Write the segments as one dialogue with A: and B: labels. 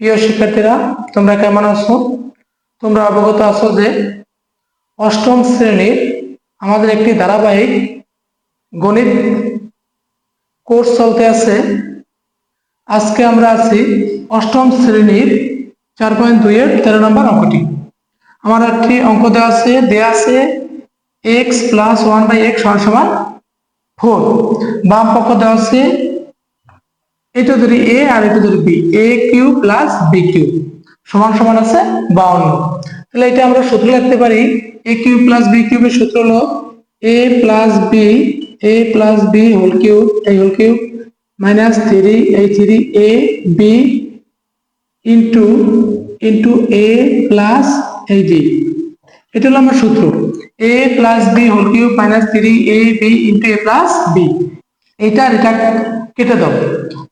A: প্রিয় শিক্ষার্থীরা, তোমরা কেমন আছো? তোমরা অবগত আছো যে অষ্টম শ্রেণির আমাদের একটি ধারাবাহিক গণিত কোর্স চলতে আছে। আজকে আমরা আছি অষ্টম শ্রেণির চার পয়েন্ট দুই দুইয়ের তেরো নম্বর অঙ্কটি। আমার একটি অঙ্ক দেওয়া আছে দেওয়া আছে X plus one by X সমান ফোর বাম পক্ষ দেওয়া আছে এটা ধরি এ আর এটা ধরি B A Q plus B Q সমান সমান আছে বাউন্ন। তাহলে এটা আমরা সূত্র লিখতে পারি এ কিউ প্লাস বি কিউবের সূত্র হলো A plus B A plus B whole cube এই হোল কিউব, মাইনাস থ্রি এই three A B into into A plus এই বি এটা হলো আমার সূত্র। A plus B whole cube, minus three A B into A plus B এটা এটা কেটে দাও।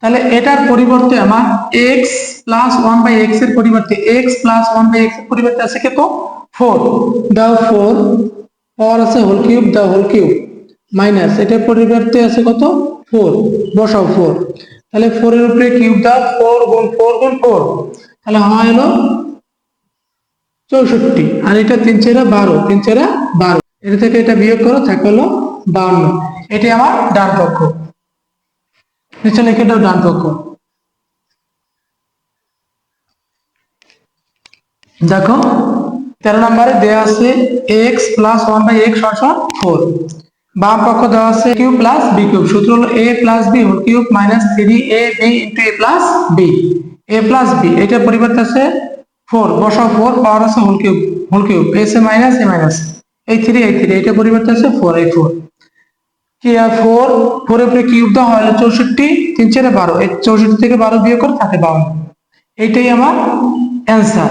A: তাহলে এটার পরিবর্তে আমার এক্স প্লাস ওয়ান বাই এক্সের পরিবর্তে এক্স প্লাস ওয়ান বাই এক্সের পরিবর্তে আছে কত ফোর দাও ফোর পাওয়ার আছে হোল কিউব দাও হোল কিউব মাইনাস এটার পরিবর্তে আছে কত? ফোর বসাও ফোর তাহলে ফোর এর উপরে কিউব দাও ফোর গুণ ফোর গুণ ফোর তাহলে হয় হলো চৌষট্টি। আর এটা তিন চেরা বারো, তিন চেরা বারো। এটা থেকে এটা বিয়োগ করো, থাকে হলো বাউন্ন। এটি আমার ডান পক্ষ। নিচে লিখে দাও ডান পক্ষ। দেখো, তেরো নম্বরে দেওয়া আছে x plus one by x সমান ফোর বাম পক্ষ দেওয়া আছে কিউ প্লাস বি কিউব সূত্র হলো a plus b whole cube minus three a b into a plus b a plus b এটার পরিবর্তে আছে ফোর বসাও ফোর পাওয়ার আছে হোল কিউব হোল কিউব এস এ মাইনাস এ মাইনাস এই থ্রি এই থ্রি এটা পরিবর্তে আছে ফোর এই ফোর কি আর ফোর ফোর উপরে কিউব দেওয়া হয় চৌষট্টি, তিন চারে বারো। এই চৌষট্টি থেকে বারো বিয়ে করে থাকে বাউন্ন এইটাই আমার অ্যান্সার